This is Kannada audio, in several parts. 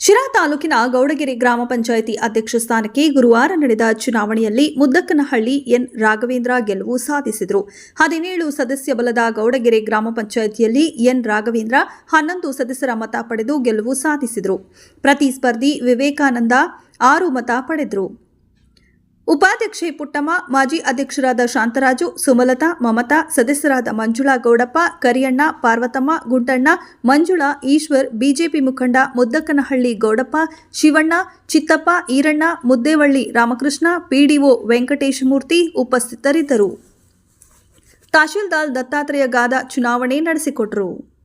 ಶಿರಾ ತಾಲೂಕಿನ ಗೌಡಗೆರೆ ಗ್ರಾಮ ಪಂಚಾಯಿತಿ ಅಧ್ಯಕ್ಷ ಸ್ಥಾನಕ್ಕೆ ಗುರುವಾರ ನಡೆದ ಚುನಾವಣೆಯಲ್ಲಿ ಮುದ್ದಕ್ಕನಹಳ್ಳಿ ಎನ್. ರಾಘವೇಂದ್ರ ಗೆಲುವು ಸಾಧಿಸಿದರು. ಹದಿನೇಳು ಸದಸ್ಯ ಬಲದ ಗೌಡಗೆರೆ ಗ್ರಾಮ ಪಂಚಾಯಿತಿಯಲ್ಲಿ ಎನ್. ರಾಘವೇಂದ್ರ, ಹನ್ನೊಂದು ಸದಸ್ಯರ ಮತ ಪಡೆದು ಗೆಲುವು ಸಾಧಿಸಿದರು. ಪ್ರತಿಸ್ಪರ್ಧಿ ವಿವೇಕಾನಂದ ಆರು ಮತ ಪಡೆದರು. ಉಪಾಧ್ಯಕ್ಷೆ ಪುಟ್ಟಮ್ಮ, ಮಾಜಿ ಅಧ್ಯಕ್ಷರಾದ ಶಾಂತರಾಜು, ಸುಮಲತಾ, ಮಮತಾ, ಸದಸ್ಯರಾದ ಮಂಜುಳಾ ಗೌಡಪ್ಪ, ಕರಿಯಣ್ಣ, ಪಾರ್ವತಮ್ಮ, ಗುಂಟಣ್ಣ, ಮಂಜುಳಾ, ಈಶ್ವರ್, ಬಿಜೆಪಿ ಮುಖಂಡ ಮುದ್ದಕ್ಕನಹಳ್ಳಿ ಗೌಡಪ್ಪ, ಶಿವಣ್ಣ, ಚಿತ್ತಪ್ಪ, ಈರಣ್ಣ, ಮುದ್ದೇವಳ್ಳಿ ರಾಮಕೃಷ್ಣ, ಪಿಡಿಒ ವೆಂಕಟೇಶಮೂರ್ತಿ ಉಪಸ್ಥಿತರಿದ್ದರು. ತಹಶೀಲ್ದಾರ್ ದತ್ತಾತ್ರೇಯ ಗಾದ ಚುನಾವಣೆ ನಡೆಸಿಕೊಟ್ಟರು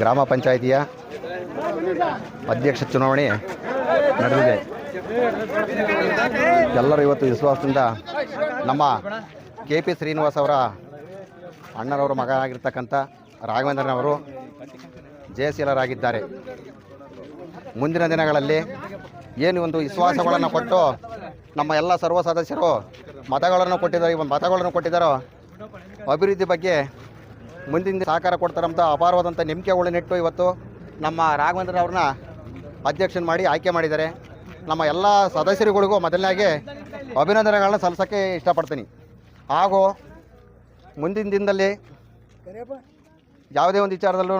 ಗ್ರಾಮ ಪಂಚಾಯಿತಿಯ ಅಧ್ಯಕ್ಷ ಚುನಾವಣೆ ನಡೆದಿದೆ. ಎಲ್ಲರೂ ಇವತ್ತು ವಿಶ್ವಾಸದಿಂದ ನಮ್ಮ ಕೆ ಪಿ ಶ್ರೀನಿವಾಸ್ ಅವರ ಅಣ್ಣನವರ ಮಗ ಆಗಿರ್ತಕ್ಕಂಥ ರಾಘವೇಂದ್ರನವರು ಜಯಶೀಲರಾಗಿದ್ದಾರೆ. ಮುಂದಿನ ದಿನಗಳಲ್ಲಿ ಏನು ಒಂದು ವಿಶ್ವಾಸಗಳನ್ನು ಕೊಟ್ಟು ನಮ್ಮ ಎಲ್ಲ ಸರ್ವ ಸದಸ್ಯರು ಮತಗಳನ್ನು ಕೊಟ್ಟಿದ್ದಾರೆ ಮತಗಳನ್ನು ಕೊಟ್ಟಿದ್ದಾರೋ ಅಭಿವೃದ್ಧಿ ಬಗ್ಗೆ ಮುಂದಿನ ಸಹಕಾರ ಕೊಡ್ತಾರಂತ ಅಪಾರವಾದಂಥ ನಂಬಿಕೆ ನೆಟ್ಟು ಇವತ್ತು ನಮ್ಮ ರಾಘವೇಂದ್ರ ಅವ್ರನ್ನ ಅಧ್ಯಕ್ಷನ ಮಾಡಿ ಆಯ್ಕೆ ಮಾಡಿದ್ದಾರೆ. ನಮ್ಮ ಎಲ್ಲ ಸದಸ್ಯರುಗಳಿಗೂ ಮೊದಲನಾಗಿ ಅಭಿನಂದನೆಗಳನ್ನ ಸಲ್ಲಿಸೋಕ್ಕೆ ಇಷ್ಟಪಡ್ತೀನಿ. ಹಾಗೂ ಮುಂದಿನ ದಿನದಲ್ಲಿ ಯಾವುದೇ ಒಂದು ವಿಚಾರದಲ್ಲೂ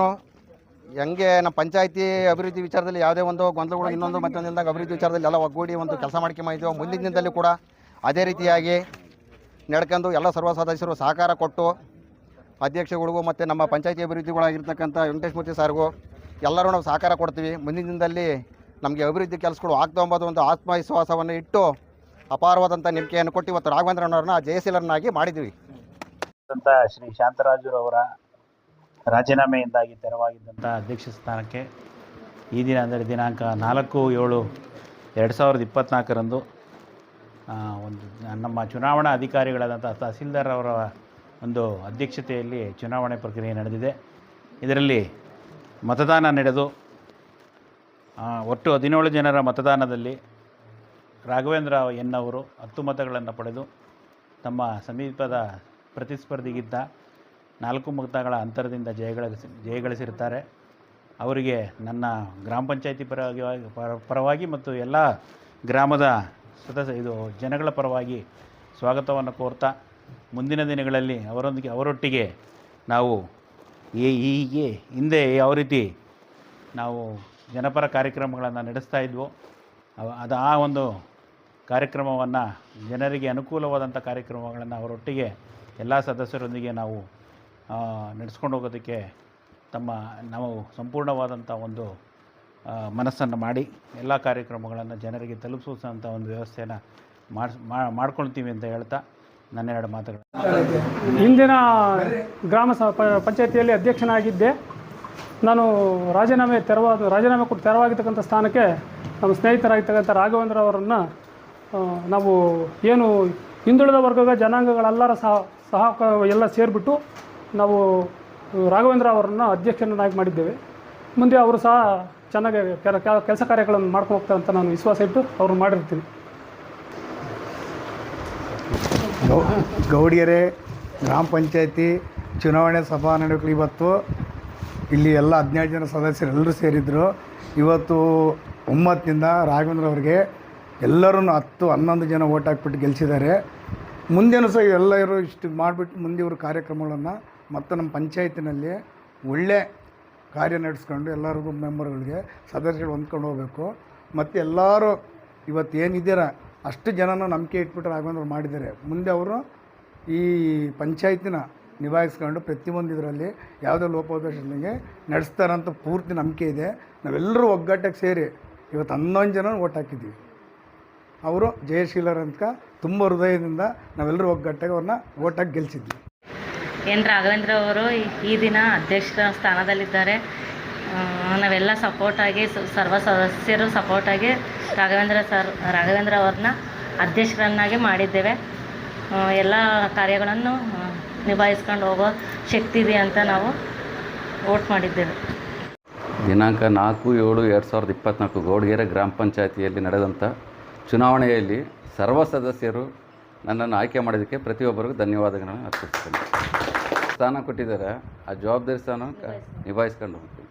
ಹೆಂಗೆ ನಮ್ಮ ಪಂಚಾಯತಿ ಅಭಿವೃದ್ಧಿ ವಿಚಾರದಲ್ಲಿ ಯಾವುದೇ ಒಂದು ಗೊಂದಲಗಳು ಇನ್ನೊಂದು ಮತ್ತೊಂದು ಇಲ್ದಾಗ ಅಭಿವೃದ್ಧಿ ವಿಚಾರದಲ್ಲಿ ಎಲ್ಲ ಒಗ್ಗೂಡಿ ಒಂದು ಕೆಲಸ ಮಾಡ್ಕೊಂಬಂದಿದ್ದೀವಿ ಮುಂದಿನ ದಿನದಲ್ಲಿ ಕೂಡ ಅದೇ ರೀತಿಯಾಗಿ ನಡ್ಕೊಂಡು ಎಲ್ಲ ಸರ್ವ ಸದಸ್ಯರು ಸಹಕಾರ ಕೊಟ್ಟು ಅಧ್ಯಕ್ಷಗಳಿಗೂ ಮತ್ತು ನಮ್ಮ ಪಂಚಾಯತಿ ಅಭಿವೃದ್ಧಿಗಳಾಗಿರ್ತಕ್ಕಂಥ ವೆಂಕಟೇಶ್ಮೂರ್ತಿ ಸಾರ್ಗೂ ಎಲ್ಲರೂ ನಾವು ಸಹಕಾರ ಕೊಡ್ತೀವಿ. ಮುಂದಿನ ದಿನದಲ್ಲಿ ನಮಗೆ ಅಭಿವೃದ್ಧಿ ಕೆಲಸಗಳು ಆಗ್ತಾ ಒಂದು ಆತ್ಮವಿಶ್ವಾಸವನ್ನು ಇಟ್ಟು ಅಪಾರವಾದಂಥ ನಂಬಿಕೆಯನ್ನು ಕೊಟ್ಟು ಇವತ್ತು ರಾಘವೇಂದ್ರನವ್ರನ್ನ ಜಯಶೀಲರನ್ನಾಗಿ ಮಾಡಿದ್ವಿ ಅಂತ ಶ್ರೀ ಶಾಂತರಾಜುರವರ ರಾಜೀನಾಮೆಯಿಂದಾಗಿ ತೆರವಾಗಿದ್ದಂಥ ಅಧ್ಯಕ್ಷ ಸ್ಥಾನಕ್ಕೆ ಈ ದಿನ ಅಂದರೆ ದಿನಾಂಕ ನಾಲ್ಕು, ಏಳು, ಎರಡು ಸಾವಿರದ ಇಪ್ಪತ್ತ್ನಾಲ್ಕರಂದು ಒಂದು ನಮ್ಮ ಚುನಾವಣಾ ಅಧಿಕಾರಿಗಳಾದಂಥ ತಹಸೀಲ್ದಾರ್ ಅವರ ಒಂದು ಅಧ್ಯಕ್ಷತೆಯಲ್ಲಿ ಚುನಾವಣೆ ಪ್ರಕ್ರಿಯೆ ನಡೆದಿದೆ. ಇದರಲ್ಲಿ ಮತದಾನ ನಡೆದು ಒಟ್ಟು ಹದಿನೇಳು ಜನರ ಮತದಾನದಲ್ಲಿ ರಾಘವೇಂದ್ರ ಎನ್ನವರು ಹತ್ತು ಮತಗಳನ್ನು ಪಡೆದು ತಮ್ಮ ಸಮೀಪದ ಪ್ರತಿಸ್ಪರ್ಧಿಗಿದ್ದ ನಾಲ್ಕು ಮತಗಳ ಅಂತರದಿಂದ ಜಯಗಳಿಸಿ, ಜಯಗಳಿಸಿರುತ್ತಾರೆ. ಅವರಿಗೆ ನನ್ನ ಗ್ರಾಮ ಪಂಚಾಯಿತಿ ಪರವಾಗಿ, ಪರ- ಪರವಾಗಿ ಮತ್ತು ಎಲ್ಲ ಗ್ರಾಮದ ಸದಸ್ಯ, ಇದು ಜನಗಳ ಪರವಾಗಿ ಸ್ವಾಗತವನ್ನು ಕೋರ್ತಾ ಮುಂದಿನ ದಿನಗಳಲ್ಲಿ ಅವರೊಂದಿಗೆ, ಅವರೊಟ್ಟಿಗೆ ನಾವು ಈ ಹೀಗೆ ಹಿಂದೆ ಯಾವ ರೀತಿ ನಾವು ಜನಪರ ಕಾರ್ಯಕ್ರಮಗಳನ್ನು ನಡೆಸ್ತಾ ಇದ್ವೋ ಅದು ಆ ಒಂದು ಕಾರ್ಯಕ್ರಮವನ್ನು ಜನರಿಗೆ ಅನುಕೂಲವಾದಂಥ ಕಾರ್ಯಕ್ರಮಗಳನ್ನು ಅವರೊಟ್ಟಿಗೆ ಎಲ್ಲ ಸದಸ್ಯರೊಂದಿಗೆ ನಾವು ನಡೆಸ್ಕೊಂಡು ಹೋಗೋದಕ್ಕೆ ತಮ್ಮ, ನಾವು ಸಂಪೂರ್ಣವಾದಂಥ ಒಂದು ಮನಸ್ಸನ್ನು ಮಾಡಿ ಎಲ್ಲ ಕಾರ್ಯಕ್ರಮಗಳನ್ನು ಜನರಿಗೆ ತಲುಪಿಸುವಂಥ ಒಂದು ವ್ಯವಸ್ಥೆಯನ್ನು ಮಾಡಿಸ್ ಮಾಡ್ಕೊಳ್ತೀವಿ ಅಂತ ಹೇಳ್ತಾ ನನ್ನೆರಡು ಮಾತುಗಳು. ಹಿಂದಿನ ಗ್ರಾಮ ಪಂಚಾಯತಿಯಲ್ಲಿ ಅಧ್ಯಕ್ಷನಾಗಿದ್ದೆ. ನಾನು ರಾಜೀನಾಮೆ ತೆರವಾದ ರಾಜೀನಾಮೆ ಕೊಟ್ಟು ತೆರವಾಗಿರ್ತಕ್ಕಂಥ ಸ್ಥಾನಕ್ಕೆ ನಮ್ಮ ಸ್ನೇಹಿತರಾಗಿರ್ತಕ್ಕಂಥ ರಾಘವೇಂದ್ರ ಅವರನ್ನು ನಾವು ಏನು ಹಿಂದುಳಿದ ವರ್ಗದ ಜನಾಂಗಗಳೆಲ್ಲರ ಸಹ ಸಹ ಎಲ್ಲ ಸೇರಿಬಿಟ್ಟು ನಾವು ರಾಘವೇಂದ್ರ ಅವರನ್ನು ಅಧ್ಯಕ್ಷರನ್ನಾಗಿ ಮಾಡಿದ್ದೇವೆ. ಮುಂದೆ ಅವರು ಸಹ ಚೆನ್ನಾಗಿ ಕೆಲ ಕೆಲಸ ಕಾರ್ಯಗಳನ್ನು ಮಾಡ್ಕೊಂಡು ಹೋಗ್ತಾರೆ ಅಂತ ನಾನು ವಿಶ್ವಾಸ ಇಟ್ಟು ಅವ್ರನ್ನ ಮಾಡಿರ್ತೀನಿ. ಗೌ ಗ್ರಾಮ ಪಂಚಾಯತಿ ಚುನಾವಣೆ ಸಭಾ ನಡೆಯಲು ಇವತ್ತು ಇಲ್ಲಿ ಎಲ್ಲ ಹದಿನೈದು ಜನ ಸದಸ್ಯರು ಎಲ್ಲರೂ ಸೇರಿದ್ರು. ಇವತ್ತು ಒಮ್ಮತ್ತಿನಿಂದ ರಾಘವೇಂದ್ರ ಅವರಿಗೆ ಎಲ್ಲರೂ ಹತ್ತು, ಹನ್ನೊಂದು ಜನ ಓಟ್ ಹಾಕ್ಬಿಟ್ಟು ಗೆಲ್ಲಿಸಿದ್ದಾರೆ ಮುಂದೆನೂ ಸಹ ಎಲ್ಲರೂ ಇಷ್ಟು ಮಾಡಿಬಿಟ್ಟು ಮುಂದೆ ಇವರು ಕಾರ್ಯಕ್ರಮಗಳನ್ನು ಮತ್ತು ನಮ್ಮ ಪಂಚಾಯತಿನಲ್ಲಿ ಒಳ್ಳೆ ಕಾರ್ಯ ನಡೆಸ್ಕೊಂಡು ಎಲ್ಲರಿಗೂ ಮೆಂಬರ್ಗಳಿಗೆ ಸದಸ್ಯರು ಹೊಂದ್ಕೊಂಡು ಹೋಗಬೇಕು. ಮತ್ತು ಎಲ್ಲರೂ ಇವತ್ತು ಏನಿದ್ದೀರ? ಅಷ್ಟು ಜನನ ನಂಬಿಕೆ ಇಟ್ಬಿಟ್ಟು ರಾಘವೇಂದ್ರ ಮಾಡಿದ್ದಾರೆ. ಮುಂದೆ ಅವರು ಈ ಪಂಚಾಯತಿನ ನಿಭಾಯಿಸ್ಕೊಂಡು ಪ್ರತಿಯೊಂದು ಇದರಲ್ಲಿ ಯಾವುದೇ ಲೋಪದೋಷಗಳಿಗೆ ನಡೆಸ್ತಾರಂತ ಪೂರ್ತಿ ನಂಬಿಕೆ ಇದೆ. ನಾವೆಲ್ಲರೂ ಒಗ್ಗಟ್ಟಕ್ಕೆ ಸೇರಿ ಇವತ್ತು ಹನ್ನೊಂದು ಜನ ಓಟ್ ಹಾಕಿದ್ದೀವಿ. ಅವರು ಜಯಶೀಲರಂತ ತುಂಬ ಹೃದಯದಿಂದ ನಾವೆಲ್ಲರೂ ಒಗ್ಗಟ್ಟಾಗಿ ಅವ್ರನ್ನ ಓಟಾಗಿ ಗೆಲ್ಲಿಸಿದ್ವಿ ಎನ್ ರಾಘವೇಂದ್ರ ಅವರು ಈ ದಿನ ಅಧ್ಯಕ್ಷರ ಸ್ಥಾನದಲ್ಲಿದ್ದಾರೆ. ನಾವೆಲ್ಲ ಸಪೋರ್ಟಾಗಿ ಸರ್ವ ಸದಸ್ಯರು ಸಪೋರ್ಟಾಗಿ ರಾಘವೇಂದ್ರ ಸರ್, ರಾಘವೇಂದ್ರ ಅವ್ರನ್ನ ಅಧ್ಯಕ್ಷರನ್ನಾಗಿ ಮಾಡಿದ್ದೇವೆ. ಎಲ್ಲ ಕಾರ್ಯಗಳನ್ನು ನಿಭಾಯಿಸ್ಕೊಂಡು ಹೋಗೋ ಶಕ್ತಿ ಇದೆ ಅಂತ ನಾವು ವೋಟ್ ಮಾಡಿದ್ದೇವೆ. ದಿನಾಂಕ ನಾಲ್ಕು ಏಳು ಎರಡು ಸಾವಿರದ ಇಪ್ಪತ್ತ್ನಾಲ್ಕು ಗೌಡಗೆರೆ ಗ್ರಾಮ ಪಂಚಾಯತಿಯಲ್ಲಿ ನಡೆದಂಥ ಚುನಾವಣೆಯಲ್ಲಿ ಸರ್ವ ಸದಸ್ಯರು ನನ್ನನ್ನು ಆಯ್ಕೆ ಮಾಡೋದಕ್ಕೆ ಪ್ರತಿಯೊಬ್ಬರಿಗೂ ಧನ್ಯವಾದಗಳನ್ನು ಅರ್ಪಿಸ್ತೇನೆ. ಸ್ಥಾನ ಕೊಟ್ಟಿದ್ದಾರೆ. ಆ ಜವಾಬ್ದಾರಿ ಸ್ಥಾನ ನಿಭಾಯಿಸ್ಕೊಂಡು ಹೋಗ್ತೀನಿ